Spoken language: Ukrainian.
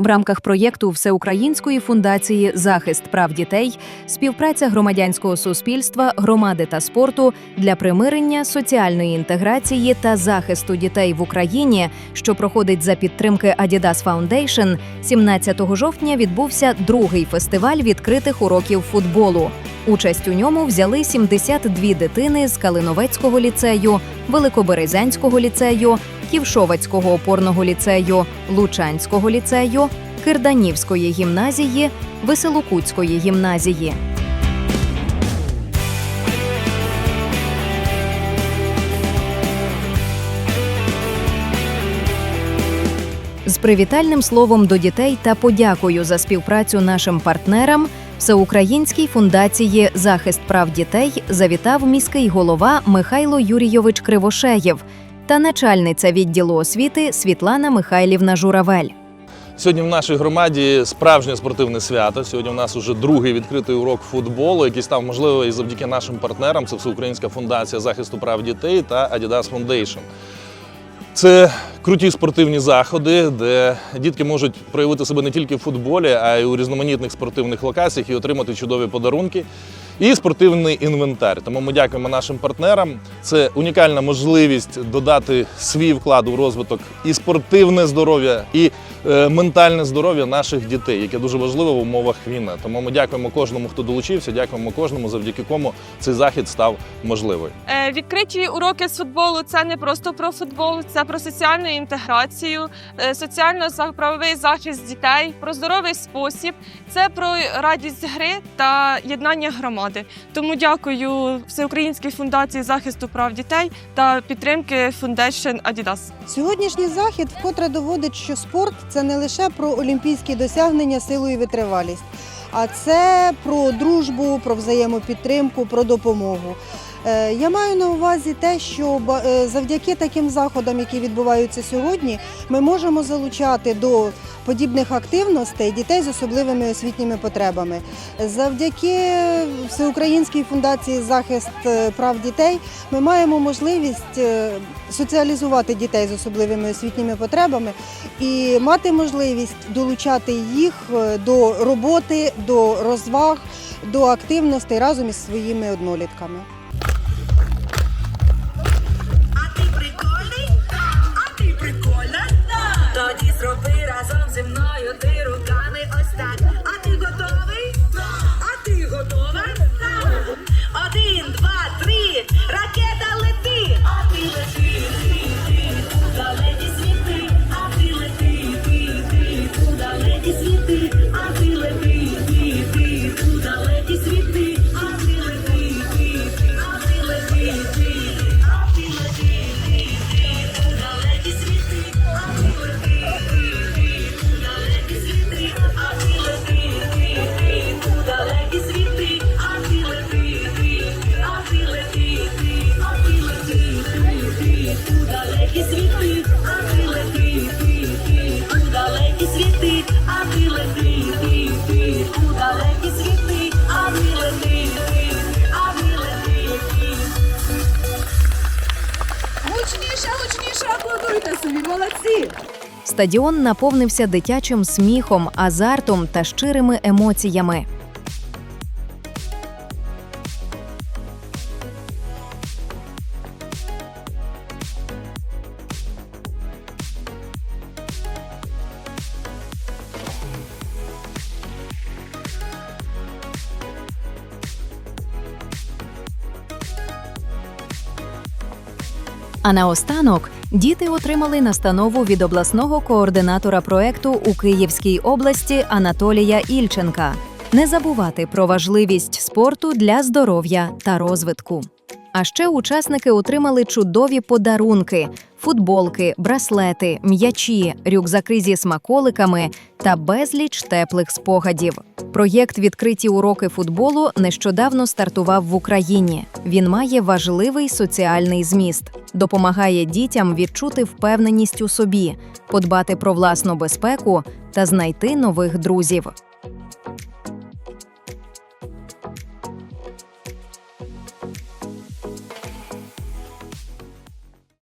В рамках проєкту Всеукраїнської фундації Захист прав дітей співпраця громадянського суспільства, громади та спорту для примирення, соціальної інтеграції та захисту дітей в Україні, що проходить за підтримки Adidas Foundation, 17 жовтня відбувся другий фестиваль відкритих уроків футболу. Участь у ньому взяли 72 дитини з Калиновецького ліцею, Великоберезянського ліцею, Ківшовацького опорного ліцею, Лучанського ліцею, Кирданівської гімназії, Веселокутської гімназії. З привітальним словом до дітей та подякою за співпрацю нашим партнерам Всеукраїнській фундації Захист прав дітей завітав міський голова Михайло Юрійович Кривошеєв та начальниця відділу освіти Світлана Михайлівна Журавель. Сьогодні в нашій громаді справжнє спортивне свято. Сьогодні у нас уже другий відкритий урок футболу, який став можливий і завдяки нашим партнерам. Це Всеукраїнська фундація захисту прав дітей та Adidas Foundation. Це круті спортивні заходи, де дітки можуть проявити себе не тільки в футболі, а й у різноманітних спортивних локаціях і отримати чудові подарунки і спортивний інвентар. Тому ми дякуємо нашим партнерам. Це унікальна можливість додати свій вклад у розвиток і спортивне здоров'я, і ментальне здоров'я наших дітей, яке дуже важливо в умовах війни. Тому ми дякуємо кожному, хто долучився, дякуємо кожному, завдяки кому цей захід став можливий. Е, Відкриті уроки з футболу це не просто про футбол, це про соціальну інтеграцію, е, соціально-правовий захист дітей, про здоровий спосіб, це про радість гри та єднання громади. Тому дякую Всеукраїнській фундації захисту прав дітей та підтримки Foundation Adidas. Сьогоднішній захід вкотре доводить, що спорт це не лише про олімпійські досягнення, силу і витривалість, а це про дружбу, про взаємопідтримку, про допомогу. Е, Я маю на увазі те, що е, завдяки таким заходам, які відбуваються сьогодні, ми можемо залучати до подібних активностей дітей з особливими освітніми потребами. Завдяки Всеукраїнській фундації захист е, прав дітей ми маємо можливість соціалізувати дітей з особливими освітніми потребами і мати можливість долучати їх до роботи, до розваг, до активностей разом із своїми однолітками. Зроби разом зі мною ти руками Гучніше, гучніше аплодуйте собі, молодці! Стадіон наповнився дитячим сміхом, азартом та щирими емоціями. А наостанок діти отримали настанову від обласного координатора проекту у Київській області Анатолія Ільченка не забувати про важливість спорту для здоров'я та розвитку. А ще учасники отримали чудові подарунки: футболки, браслети, м'ячі, рюкзаки зі смаколиками та безліч теплих спогадів. Проєкт Відкриті уроки футболу нещодавно стартував в Україні. Він має важливий соціальний зміст, допомагає дітям відчути впевненість у собі, подбати про власну безпеку та знайти нових друзів.